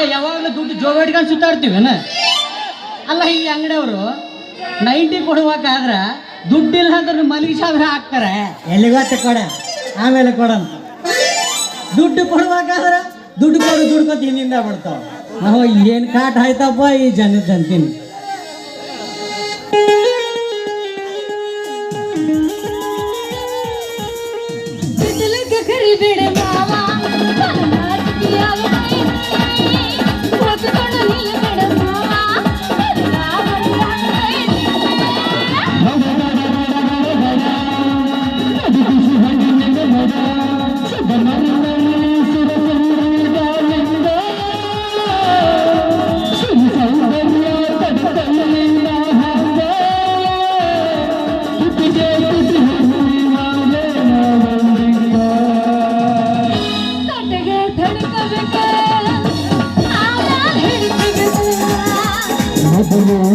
ಏ ಯಾವಾಗಲೂ ದುಡ್ಡು ಜೋಗಾಡ್ಕೊಂಡು ಸುತ್ತಾಡ್ತೀವೇನ ಅಲ್ಲ ಈ ಅಂಗಡಿಯವರು ನೈಂಟಿ ಕೊಡುವಾಗಾದ್ರ ದುಡ್ಡಿಲ್ಲ ಅಂದ್ರೆ ಮಲಗಿಸಾದ್ರೆ ಹಾಕ್ತಾರೆ. ಎಲ್ಲಿಗತ್ತೆ ಕೊಡ? ಆಮೇಲೆ ಕೊಡಂತ. ದುಡ್ಡು ಕೊಡುವಾಗಾದ್ರ ದುಡ್ಡು ಕೊಡು ದುಡ್ಡು ತಿನ್ನಿಂದ ಹಿಂದಿಂದ ಬಿಡ್ತಾವ. ನಾವು ಏನು ಕಾಟ ಆಯ್ತಪ್ಪ ಈ ಜನದ ಅಂತೀನಿ ಕರಿಬೇಡ ಮಾವ.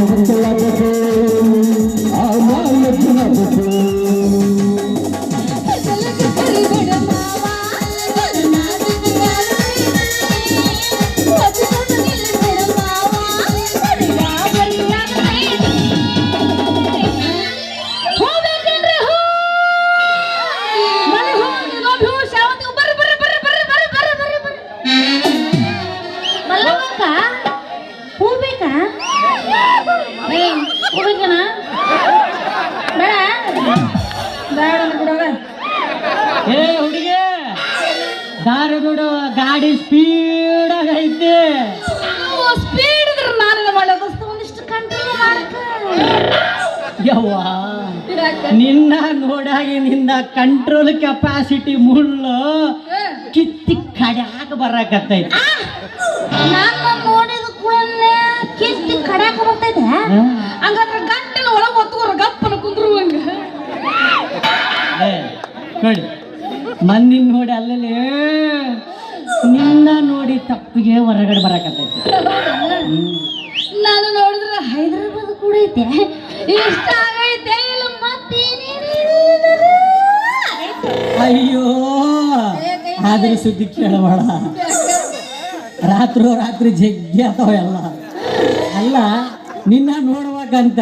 I'm not looking up ದಾರಿ ಬಿಡು ಗಾಡಿ ಸ್ಪೀಡ್ ಆಗೈತೆ ಸ್ಪೀಡ್ ಇದ್ರೆ ನಾನು ಮಾಡೋದು ಒಂದಿಷ್ಟು ಕಂಟ್ರೋಲ್ ಮಾಡಕ ಯವ್ವ ನಿನ್ನ ನೋಡಾಗಿ ನಿನ್ನ ಕಂಟ್ರೋಲ್ ಕೆಪಾಸಿಟಿ ಮುಳ್ಳು ಕಿತ್ತಿ ಕಡ್ಯಾಕ ಬರಾಕತ್ತೈತಿ. ನಾನು ನೋಡಿದ ಕೂಡಲೇ ಕಿತ್ತಿ ಕಡ್ಯಾಕ ಬರ್ತೈತೆ. ಹಂಗಾದ್ರೆ ಗಂಟಲು ಒಳಗೆ ಹೊತ್ಕೋರ ಗಪ್ಪನ ಕುಂದ್ರು ಹಂಗ ನೋಡಿ ಮಂದಿನ ನೋಡಿ ಅಲ್ಲಲ್ಲಿ ನಿನ್ನ ನೋಡಿ ತಪ್ಪಿಗೆ ಹೊರಗಡೆ ಬರಕತ್ತೈತಿ. ನಾನು ನೋಡಿದ್ರೆ ಹೈದರಾಬಾದ್ ಕೂಡ ಐತೆ. ಇಷ್ಟ ಆಗೈತೆ ಇಲ್ಲ ಅಯ್ಯೋ ಆದ್ರೆ ಸುದ್ದಿ ಕೇಳಬೇಡ. ರಾತ್ರೋ ರಾತ್ರಿ ಜಗ್ಗಿ ಅಥವಾ ಎಲ್ಲ. ಅಲ್ಲ ನಿನ್ನ ನೋಡ್ಬೇಕಂತ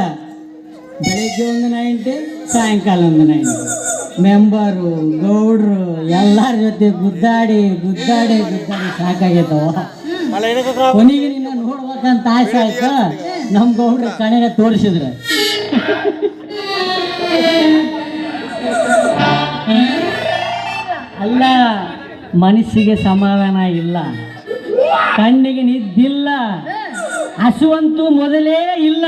ಬೆಳಿಗ್ಗೆ ಒಂದು ನೈಂಟಿ ಸಾಯಂಕಾಲ ಒಂದು ನೈಂಟಿ. ಮೆಂಬರು, ಗೌಡ್ರು, ಎಲ್ಲರ ಜೊತೆ ಗುದ್ದಾಡಿ ಗುದ್ದಾಡಿ ಗುದ್ದಾಡಿ ಸಾಕಾಗೈತವ ಕೊನೆಗೆ ನಿನ್ನ ನೋಡ್ಬೇಕಂತ ಆಸೆ ಆಯ್ತು? ನಮ್ಮ ಗೌಡ್ರು ಕಣೆಗೆ ತೋರಿಸಿದ್ರೆ. ಅಲ್ಲ, ಮನಸ್ಸಿಗೆ ಸಮಾಧಾನ ಇಲ್ಲ. ಕಣ್ಣಿಗೆ ನಿದ್ದಿಲ್ಲ. ಹಸುವಂತೂ ಮೊದಲೇ ಇಲ್ಲ.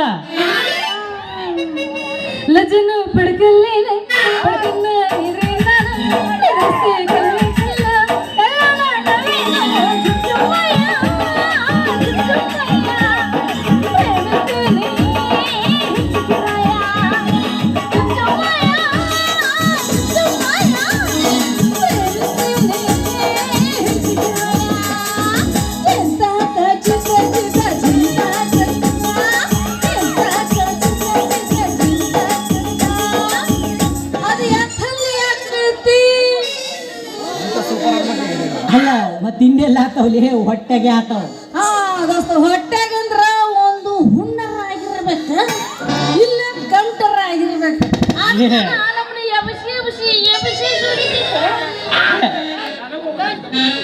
ಲಜನು ಪಡ್ಕಲ್ಲೇನೆ. Thank you. ಇನ್ನೆಲ್ಲ ಆತಾವಲ್ಲಿ ಹೊಟ್ಟೆಗೆ ಆತವ ಆ, ದೋಸ್ತ ಹೊಟ್ಟೆಗಂದ್ರ ಒಂದು ಹುಣ್ಣರ ಆಗಿರ್ಬೇಕ. ಇಲ್ಲ ಗಂಟರ ಆಗಿರ್ಬೇಕು.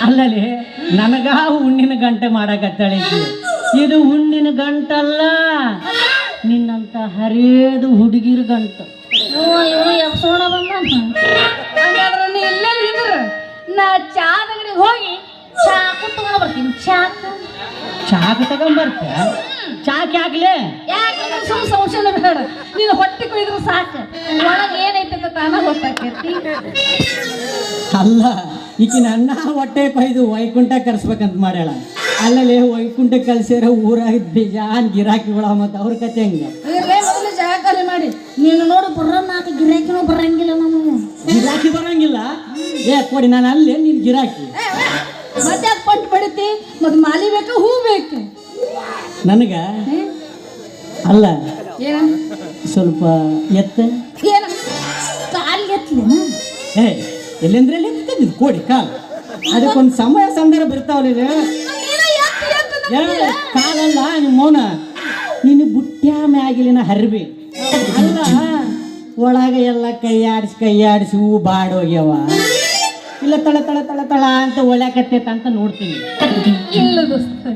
ಅಲ್ಲಲ್ಲಿ ನನಗ ಹುಣ್ಣಿನ ಗಂಟೆ ಮಾಡಕತ್ತಳಿದ್ವಿ ಇದು ಹುಣ್ಣಿನ ಗಂಟಲ್ಲ. ನಿನ್ನಂತ ಹರಿಯದು ಹುಡುಗಿರ ಗಂಟು. ಇವರು ಬಂದ್ರೆ ಬಂದ ಇಲ್ಲೇ ನಾ ಚಾ ಅಂಗಡಿಗೆ ಹೋಗಿ ಚಾಕು ತಗೊಂಡ್ ಬರ್ತೀನಿ. ಚಾಕು ಚಾಕ ತಗೊಂಬರ್ತ ಚಾಕ್ ಯಾಕ್ಲೆ? ಯಾಕಂದ್ರೆ ಸುಮ್ ಸಂಶಯನ ಬೇಡ ನೀನು ಹೊಟ್ಟೆ ಕುಯ್ದ್ರು ಸಾಕು. ಒಳಗೆ ಏನೈತೆ ಅಂತ ತಾನ ಗೊತ್ತಾಕೈತಿ ಅಲ್ಲ ಈಕಿನ ನನ್ನ ಹೊಟ್ಟೆ ಕೊಯ್ದು ವೈಕುಂಠ ಕರ್ಸ್ಬೇಕಂತ ಮಾಡ್ಯಾಳ. ಅಲ್ಲಲ್ಲಿ ವೈಕುಂಠ ಕಲ್ಸಿರ ಊರಾಗ ಗಿರಾಕಿ ಗಿರಾಕಿಗಳ ಮತ್ತೆ ಅವ್ರ ಕತೆ ಹಂಗ? ಇರ್ಲೇ ಮೊದಲು ಜಾಗ ಮಾಡಿ. ನೀನು ನೋಡು ಬರೋ ನಾಲ್ಕು ಗಿರಾಕಿನೂ ಬರಂಗಿಲ್ಲ ನಮಗೆ ಗಿರಾಕಿ ಬರಂಗಿಲ್ಲ? ಏ ಕೊಡಿ ನಾನು ಅಲ್ಲಿ ನೀನು ಗಿರಾಕಿ. ಯಾಕೆ ಪಂಟ್ ಮತ್ತು ಮಾಲಿ ಬೇಕಾ? ಹೂ ಬೇಕು? ನನಗ? ಅಲ್ಲ. ಏನ? ಸ್ವಲ್ಪ ಎತ್ತ. ಏನ? ಕಾಲು ಎತ್ತಲೇನ? ಏ ಎಲ್ಲಿಂದ್ರೆ ಎಲ್ಲಿ ಎತ್ತಿದ್ದು ಕೊಡಿ ಕಾಲ್. ಅದಕ್ಕೊಂದು ಸಮಯ ಸಂದರ್ಭ ಇರ್ತಾವಲ್ಲ ಕಾಲಲ್ಲ ನಿಮ್ಮ ಮೌನ. ನೀನು ಬುಟ್ಟ್ಯಾ ಮ್ಯಾಗಿಲಿನ ಹರ್ಬಿ. ಅಲ್ಲ. ಒಳಗೆ ಎಲ್ಲ ಕೈಯಾಡಿಸಿ ಕೈಯಾಡಿಸಿ ಹೂ ಬಾಡೋಗ್ಯವ. ಇಲ್ಲ ತಳ ತಳ ತಳ ತಳ ಅಂತ ಒಳ್ಯಾಕತ್ತೈತ ಅಂತ ನೋಡ್ತೀನಿ. ಇಲ್ಲ ದೋಸ್ತ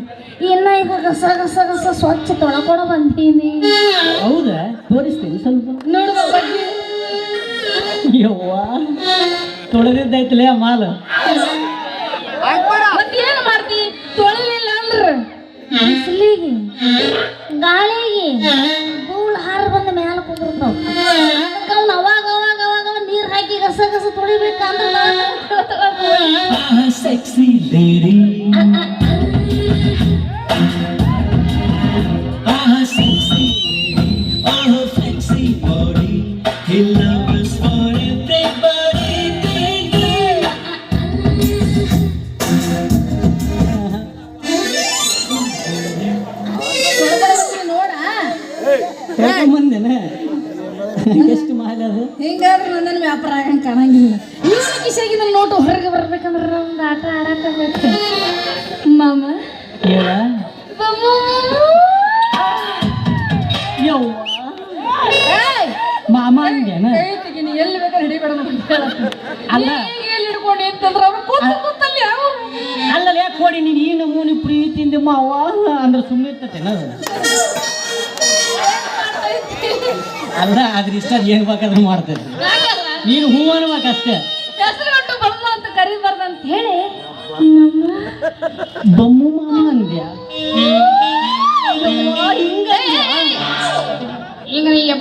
ಇನ್ನ ಈಗ ಗಸ ಗಸ ಗಸ ಸ್ವಚ್ಛ ತೊಳ್ಕೊಡ ಬಂದೀನಿ. ಹೌದಾ? ತೋರಿಸ್ತೀನಿ ಸ್ವಲ್ಪ. ನೋಡುವ ಬಗ್ಗೆ ಯವ್ವ ತೊಳೆದಿದ್ದೈತಲೇ ಮಾಲ. ಮತ್ತೇನು ಮಾಡ್ತಿ? ತೊಳಿಲಿಲ್ಲ ಅಂದ್ರ ಬಿಸಿಲಿಗೆ ಗಾಳಿಗೆ ಧೂಳು ಹಾರ ಬಂದ ಮ್ಯಾಲ ಕುದುರ್ತಾವ. ಅವಾಗ ಅವಾಗ ಅವಾಗ ನೀರ್ ಹಾಕಿ ಗಸ ಗಸ ತೊಳಿಬೇಕಂದ್ರ sexy lady. Ah, sexy lady. Oh, her flexy body. He loves for everybody. baby. ನೋಡ ಕರ್ಕೊಂಬಂದೇನ ಎಷ್ಟು ಮಾಲ್ ಅದು ಹಿಂಗಾದ್ರೆ ನನ್ನ ವ್ಯಾಪಾರ ಆಗಂಗ್ ಕಾಣಂಗಿಲ್ಲ ಕಿಶಾಗಿನ ನೋಟು ಹೊರಗೆ ಬರ್ಬೇಕಂದ್ರೆ ಒಂದು ಆಟ ಆಡಾಕ ಬೇಕು ಮಾಮ? ಮಾಮ. ಅಂದೇನ ತೆಗೀನಿ, ಎಲ್ಲಿ ಬೇಕಾದ್ರೆ ಹಿಡಿಬೇಡ. ಅಲ್ಲ. ನೀ ಎಲ್ಲಿ ಹಿಡ್ಕೊಂಡು ಅಂತಂದ್ರ ಅವ್ರು ಕೂತು ಕೂತಲ್ಲಿ ಯಾವ ಅಲ್ಲಲ್ಲ ಯಾಕೆ ಕೊಡಿ ನೀನು? ಈ ನಮೂನಿ ಪ್ರೀತಿಯಿಂದ ಮಾವ ಅಂದ್ರೆ ಸುಮ್ಮನೆ ಇರ್ತತೆ? ಅಲ್ಲ ಅದ್ರ ಇಷ್ಟ ಏನು ಬೇಕಾದ್ರೂ ಮಾಡ್ತೇನೆ. ನೀನು ಹೂ ಅನ್ಬೇಕಷ್ಟೇ ಹೆಸರು ಕೊಟ್ಟು ಬಮ್ಮ ಅಂತ ಕರಿಬಾರ್ದು ಅಂತ ಹೇಳಿ ಬಮ್ಮ ಮಾಮ ಅಂದ್ಯ ಹಿಂಗ ಈಗ